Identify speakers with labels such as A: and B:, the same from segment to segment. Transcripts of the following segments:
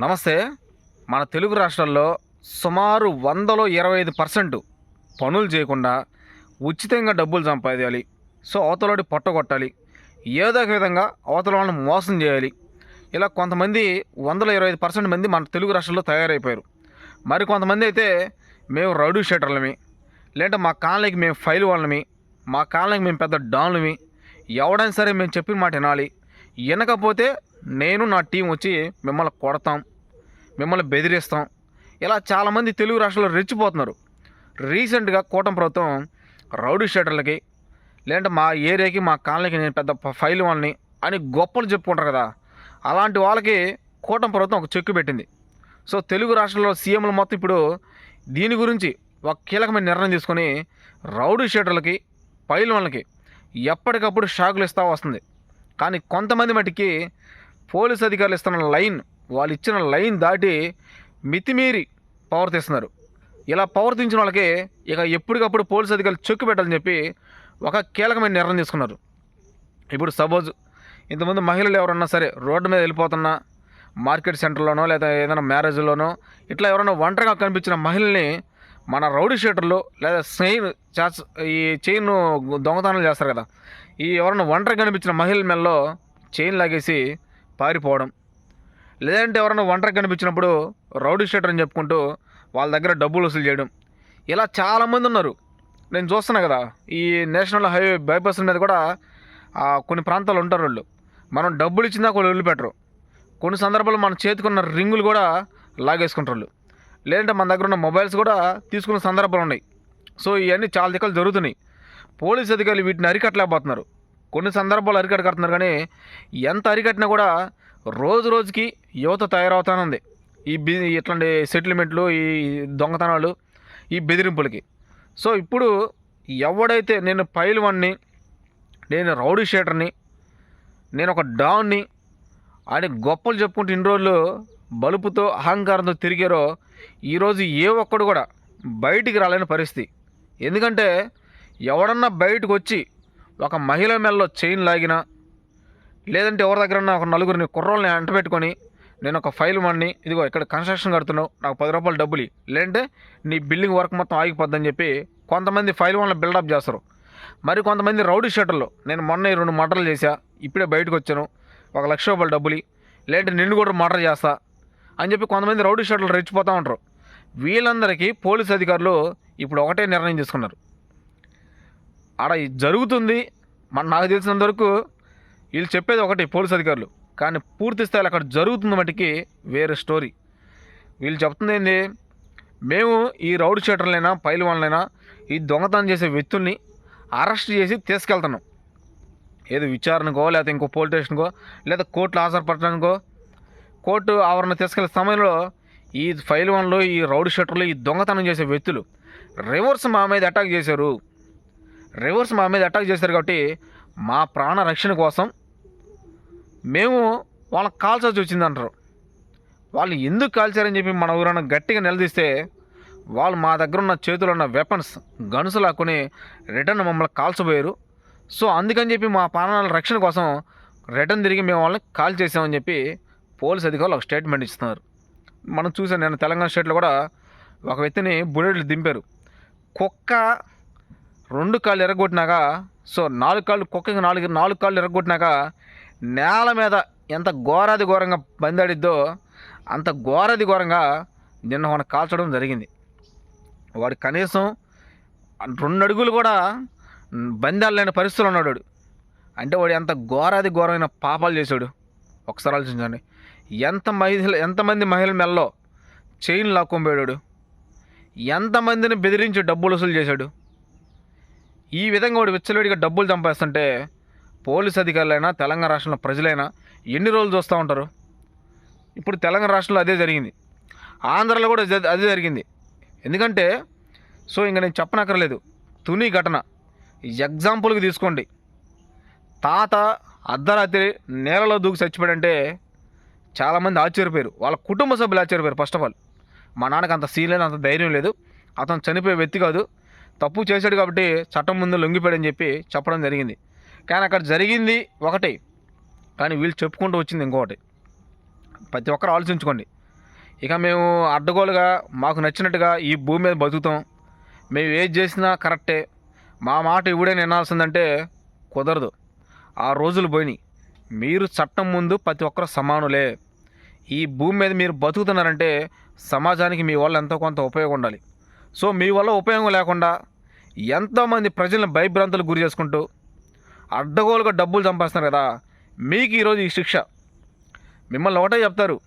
A: నమస్తే. మన తెలుగు రాష్ట్రాల్లో సుమారు వందలో ఇరవై ఐదు పర్సెంట్ పనులు చేయకుండా ఉచితంగా డబ్బులు సంపాదించాలి. సో అవతలోడి పట్టగొట్టాలి ఏదో ఒక విధంగా అవతల వాళ్ళని మోసం చేయాలి. ఇలా కొంతమంది వందల ఇరవై ఐదు పర్సెంట్ మంది మన తెలుగు రాష్ట్రంలో తయారైపోయారు. మరి కొంతమంది అయితే మేము రౌడీ షెటర్లమి. లేదంటే మా కాలనీకి మేము ఫైల్ వాళ్ళమి. మా కాలనీకి మేము పెద్ద డాన్లమి. ఎవడైనా సరే మేము చెప్పిన మాట వినాలి. వినకపోతే నేను నా టీం వచ్చి మిమ్మల్ని కొడతాం మిమ్మల్ని బెదిరిస్తాం. ఇలా చాలామంది తెలుగు రాష్ట్రాల్లో రెచ్చిపోతున్నారు. రీసెంట్గా కూటమి ప్రభుత్వం రౌడీ షటర్లకి లేదంటే మా ఏరియాకి మా కాలనీకి నేను పెద్ద ఫైల్ వాళ్ళని అని గొప్పలు చెప్పుకుంటారు కదా. అలాంటి వాళ్ళకి కూటమి ప్రభుత్వం ఒక చెక్కు పెట్టింది. సో తెలుగు రాష్ట్రంలో సీఎంలు మొత్తం ఇప్పుడు దీని గురించి ఒక కీలకమైన నిర్ణయం తీసుకొని రౌడీ షేటర్లకి ఫైల్ వాళ్ళకి ఎప్పటికప్పుడు షాకులు ఇస్తూ వస్తుంది. కానీ కొంతమంది మటుకి పోలీస్ అధికారులు ఇస్తున్న లైన్ వాళ్ళు ఇచ్చిన లైన్ దాటి మితిమీరి ప్రవర్తిస్తున్నారు ఇలా ప్రవర్తించిన వాళ్ళకి ఇక ఎప్పటికప్పుడు పోలీస్ అధికారులు చెక్కు పెట్టాలని చెప్పి ఒక కీలకమైన నిర్ణయం తీసుకున్నారు. ఇప్పుడు సపోజ్ ఇంతమంది మహిళలు ఎవరన్నా సరే రోడ్డు మీద వెళ్ళిపోతున్నా మార్కెట్ సెంటర్లోనో లేదా ఏదైనా మ్యారేజ్లోనో ఇట్లా ఎవరైనా ఒంటరిగా కనిపించిన మహిళల్ని మన రౌడీ షీటర్లు లేదా చైన్ చేస్ ఈ చైన్ దొంగతనాలు చేస్తారు కదా. ఈ ఎవరైనా ఒంటరి కనిపించిన మహిళల మెల్లో చైన్ లాగేసి పారిపోవడం. లేదంటే ఎవరైనా ఒంటరి కనిపించినప్పుడు రౌడీ షీటర్ అని చెప్పుకుంటూ వాళ్ళ దగ్గర డబ్బులు వసూలు చేయడం. ఇలా చాలామంది ఉన్నారు. నేను చూస్తున్నా కదా ఈ నేషనల్ హైవే బైపాస్ మీద కూడా కొన్ని ప్రాంతాలు ఉంటారు వాళ్ళు. మనం డబ్బులు ఇచ్చిందా వాళ్ళు వదిలిపెట్టరు. కొన్ని సందర్భాల్లో మన చేతికున్న రింగులు కూడా లాగేసుకుంటారు వాళ్ళు. లేదంటే మన దగ్గర ఉన్న మొబైల్స్ కూడా తీసుకున్న సందర్భాలు ఉన్నాయి. సో ఇవన్నీ చాలా దిక్కలు జరుగుతున్నాయి. పోలీస్ అధికారులు వీటిని అరికట్టలేకపోతున్నారు. కొన్ని సందర్భాలు అరికట్టగడుతున్నారు కానీ ఎంత అరికట్టినా కూడా రోజు రోజుకి యువత తయారవుతానుంది. ఈ బి ఇట్లాంటి సెటిల్మెంట్లు ఈ దొంగతనాలు ఈ బెదిరింపులకి. సో ఇప్పుడు ఎవడైతే నేను పైల్వాన్ని నేను రౌడీ షేటర్ని నేను ఒక డాన్ని అని గొప్పలు చెప్పుకుంటూ ఇన్ని రోజులు బలుపుతో అహంకారంతో తిరిగారో ఈరోజు ఏ ఒక్కడు కూడా బయటికి రాలేని పరిస్థితి. ఎందుకంటే ఎవడన్నా బయటకు వచ్చి ఒక మహిళ మెల్లో చైన్ లాగినా లేదంటే ఎవరి దగ్గర ఒక నలుగురిని కుర్రోళ్ళని అంటపెట్టుకొని నేను ఒక ఫైల్ మని ఇదిగో ఇక్కడ కన్స్ట్రక్షన్ కడుతున్నావు నాకు పది రూపాయలు డబ్బులు లేదంటే నీ బిల్డింగ్ వర్క్ మొత్తం ఆగిపోద్దని చెప్పి కొంతమంది ఫైల్ వాళ్ళని బిల్డప్ చేస్తారు. మరి కొంతమంది రౌడీ షటర్లు నేను మొన్న ఈ రెండు మటర్లు చేశా ఇప్పుడే బయటకు వచ్చాను ఒక లక్ష రూపాయలు డబ్బులు లేదంటే నిన్ను కూడా మటర్ చేస్తా అని చెప్పి కొంతమంది రౌడీ షటర్లు రెచ్చిపోతూ ఉంటారు. వీళ్ళందరికీ పోలీస్ అధికారులు ఇప్పుడు ఒకటే నిర్ణయం తీసుకున్నారు. ఆడ ఇది జరుగుతుంది. మన నాకు తెలిసినంత వరకు వీళ్ళు చెప్పేది ఒకటి పోలీస్ అధికారులు. కానీ పూర్తి స్థాయిలో అక్కడ జరుగుతుంది మటుకి వేరే స్టోరీ. వీళ్ళు చెప్తుంది ఏంది? మేము ఈ రౌడ్ షీటర్లైనా పైలు వాళ్ళైనా ఈ దొంగతనం చేసే వ్యక్తుల్ని అరెస్ట్ చేసి తీసుకెళ్తున్నాం. ఏదో విచారణకో లేకపోతే ఇంకో పోలీస్ స్టేషన్కో లేదా కోర్టులో హాజరుపడటానికో కోర్టు ఆవరణ తీసుకెళ్ళే సమయంలో ఈ ఫైల్ వన్లో ఈ రౌడ్ షీటర్లు ఈ దొంగతనం చేసే వ్యక్తులు రివర్స్ మా మీద అటాక్ చేశారు. రివర్స్ మా మీద అటాక్ చేశారు కాబట్టి మా ప్రాణ రక్షణ కోసం మేము వాళ్ళకి కాల్చాల్సి వచ్చింది అంటారు. వాళ్ళు ఎందుకు కాల్చారని చెప్పి మన ఊరన్న గట్టిగా నిలదీస్తే వాళ్ళు మా దగ్గర ఉన్న చేతిలో ఉన్న వెపన్స్ గనుసు లాక్కుని రిటర్న్ మమ్మల్ని కాల్చబోయారు. సో అందుకని చెప్పి మా ప్రాణాల రక్షణ కోసం రిటర్న్ తిరిగి మేము వాళ్ళని కాల్ చేసామని చెప్పి పోలీస్ అధికారులు ఒక స్టేట్మెంట్ ఇస్తున్నారు. మనం చూసాం నేను తెలంగాణ స్టేట్లో కూడా ఒక వ్యక్తిని బుల్లెట్లు దింపారు. కుక్క రెండు కాళ్ళు ఎరగొట్టినాక సో నాలుగు కాళ్ళు కుక్కకి నాలుగు నాలుగు కాళ్ళు ఎరగొట్టినాక నేల మీద ఎంత ఘోరాది ఘోరంగా బందాడిద్దో అంత ఘోరాది ఘోరంగా నిన్న మన కాల్చడం జరిగింది. వాడు కనీసం రెండు అడుగులు కూడా బందాలు లేని పరిస్థితులు ఉన్నాడు వాడు. అంటే వాడు ఎంత ఘోరాది ఘోరమైన పాపాలు చేశాడు. ఒకసారి ఆలోచించండి. ఎంత మహిళ ఎంతమంది మహిళల మెల్లో చైన్ లాక్కొని ఎంతమందిని బెదిరించి డబ్బులు వసూలు చేశాడు. ఈ విధంగా వాడు విచ్చలవిడిగా డబ్బులు చంపేస్తుంటే పోలీస్ అధికారులైనా తెలంగాణ రాష్ట్రంలో ప్రజలైనా ఎన్ని రోజులు చూస్తూ ఉంటారు? ఇప్పుడు తెలంగాణ రాష్ట్రంలో అదే జరిగింది. ఆంధ్రలో కూడా అదే- అదే జరిగింది. ఎందుకంటే సో ఇంక నేను చెప్పనక్కర్లేదు. తుని ఘటన. ఎగ్జాంపుల్కి తీసుకోండి. తాత అర్ధరాత్రి నేలలో దూకి చచ్చిపోయాడంటే చాలామంది ఆశ్చర్యపోయారు. వాళ్ళ కుటుంబ సభ్యులు ఆశ్చర్యపోయారు ఫస్ట్ ఆఫ్ ఆల్ మా నాన్నకి అంత సీన్ లేదు అంత ధైర్యం లేదు. అతను చనిపోయే వ్యక్తి కాదు. తప్పు చేశాడు కాబట్టి చట్టం ముందు లొంగిపోయాడని చెప్పి చెప్పడం జరిగింది. కానీ అక్కడ జరిగింది ఒకటి. కానీ వీళ్ళు చెప్పుకుంటూ వచ్చింది ఇంకొకటి. ప్రతి ఒక్కరు ఆలోచించుకోండి. ఇక మేము అడ్డగోలుగా మాకు నచ్చినట్టుగా ఈ భూమి మీద బతుకుతాం. మేము ఏది చేసినా కరెక్టే. మా మాట ఇవిడే వినాల్సిందంటే కుదరదు. ఆ రోజులు పోయినాయి. మీరు చట్టం ముందు ప్రతి ఒక్కరు సమానులే. ఈ భూమి మీద మీరు బతుకుతున్నారంటే సమాజానికి మీ వల్ల ఎంతో కొంత ఉపయోగం ఉండాలి. సో మీ వల్ల ఉపయోగం లేకుండా ఎంతోమంది ప్రజలను భయభ్రాంతులకు గురి చేసుకుంటూ అడ్డగోలుగా డబ్బులు సంపాదిస్తున్నారు కదా మీకు ఈరోజు ఈ శిక్ష. మిమ్మల్ని ఒకటే చెప్తారు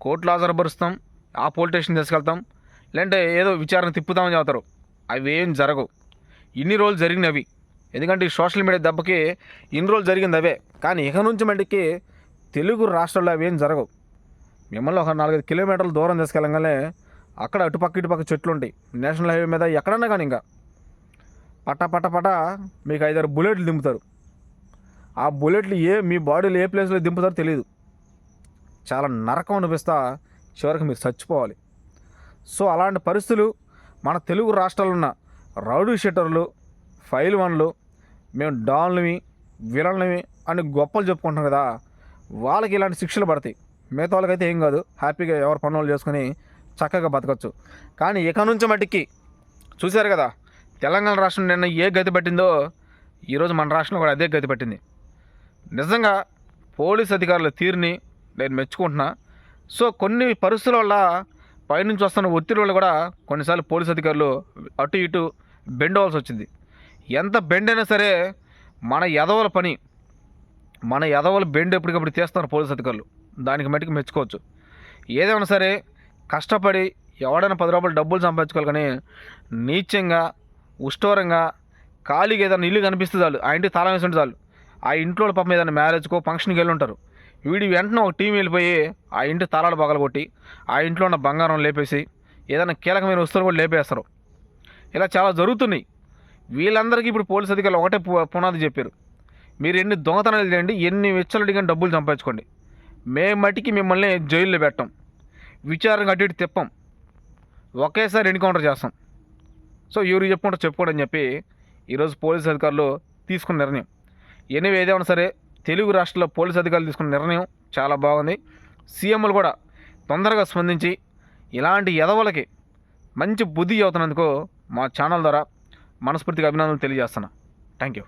A: కోర్టులో హాజరుపరుస్తాం ఆ పోలీస్ స్టేషన్ తీసుకెళ్తాం లేదంటే ఏదో విచారణ తిప్పుతామని చెబుతారు. అవి ఏం జరగవు. ఇన్ని రోజులు జరిగినవి. ఎందుకంటే ఈ సోషల్ మీడియా దెబ్బకి ఇన్ని రోజులు జరిగింది అవే. కానీ ఇక నుంచి మటుకి తెలుగు రాష్ట్రాల్లో అవి ఏం జరగవు. మిమ్మల్ని ఒక నాలుగైదు కిలోమీటర్ల దూరం తీసుకెళ్ళగానే అక్కడ అటుపక్క ఇటుపక్క చెట్లు ఉంటాయి నేషనల్ హైవే మీద ఎక్కడన్నా కానీ ఇంకా. పట పట పట మీకు ఐదారు బుల్లెట్లు దింపుతారు. ఆ బుల్లెట్లు ఏ మీ బాడీలో ఏ ప్లేస్లో దింపుతారో తెలియదు చాలా నరకం అనిపిస్తా చివరికి మీరు చచ్చిపోవాలి. సో అలాంటి పరిస్థితులు మన తెలుగు రాష్ట్రాల్లో ఉన్న రౌడీ షెటర్లు ఫైల్ వన్లు మేము డాన్లవి విలన్లవి అని గొప్పలు చెప్పుకుంటున్నాం కదా వాళ్ళకి ఇలాంటి శిక్షలు పడతాయి. మిగతా వాళ్ళకైతే ఏం కాదు హ్యాపీగా ఎవరు పనులు చేసుకుని చక్కగా బతకచ్చు. కానీ ఇక నుంచి మట్టికి చూశారు కదా తెలంగాణ రాష్ట్రం నిన్న ఏ గతి పట్టిందో ఈరోజు మన రాష్ట్రంలో కూడా అదే గతి పట్టింది. నిజంగా పోలీస్ అధికారుల తీరుని నేను మెచ్చుకుంటున్నా. సో కొన్ని పరిస్థితుల వల్ల పైనుంచి వస్తున్న ఒత్తిడి వల్ల కూడా కొన్నిసార్లు పోలీస్ అధికారులు అటు ఇటు బెండ్ అవ్వాల్సి వచ్చింది. ఎంత బెండ్ అయినా సరే మన ఎదవల పని మన ఎదవల బెండ్ ఎప్పటికప్పుడు తీస్తున్నారు పోలీస్ అధికారులు. దానికి మటుకు మెచ్చుకోవచ్చు. ఏదైనా సరే కష్టపడి ఎవడైనా పది రూపాయలు డబ్బులు సంపాదించుకోవాలి కానీ నీచంగా ఉష్టోరంగా ఖాళీగా ఏదైనా ఇల్లు కనిపిస్తే చాలు ఆ ఇంటికి తాళం వేసి ఉంటే చాలు. ఆ ఇంట్లో పాపం ఏదైనా మ్యారేజ్కో ఫంక్షన్కి వెళ్ళి ఉంటారు వీడి వెంటనే ఒక టీం వెళ్ళిపోయి ఆ ఇంటి తాళాలు పగలగొట్టి ఆ ఇంట్లో ఉన్న బంగారం లేపేసి ఏదైనా కీలకమైన వస్తువులు కూడా లేపేస్తారు. ఇలా చాలా జరుగుతున్నాయి. వీళ్ళందరికీ ఇప్పుడు పోలీస్ అధికారులు ఒకటే పు- పునాది చెప్పారు. మీరు ఎన్ని దొంగతనాలు చేయండి ఎన్ని విచ్చలు అడిగిన డబ్బులు సంపాదించుకోండి. మేము మట్టికి మిమ్మల్ని జైల్లో పెట్టాం. విచారణ అటు ఇటు తిప్పం. ఒకేసారి ఎన్కౌంటర్ చేస్తాం. సో ఎవరు చెప్పుకుంటారు చెప్పుకోండి అని చెప్పి ఈరోజు పోలీస్ అధికారులు తీసుకున్న నిర్ణయం. ఎనివి ఏదేమన్నా సరే తెలుగు రాష్ట్రాల్లో పోలీస్ అధికారులు తీసుకున్న నిర్ణయం చాలా బాగుంది. సీఎంలు కూడా తొందరగా స్పందించి ఇలాంటి ఎదవలకి మంచి బుద్ధి అవుతున్నందుకు మా ఛానల్ ద్వారా మనస్ఫూర్తిగా అభినందనలు తెలియజేస్తున్నా. Thank you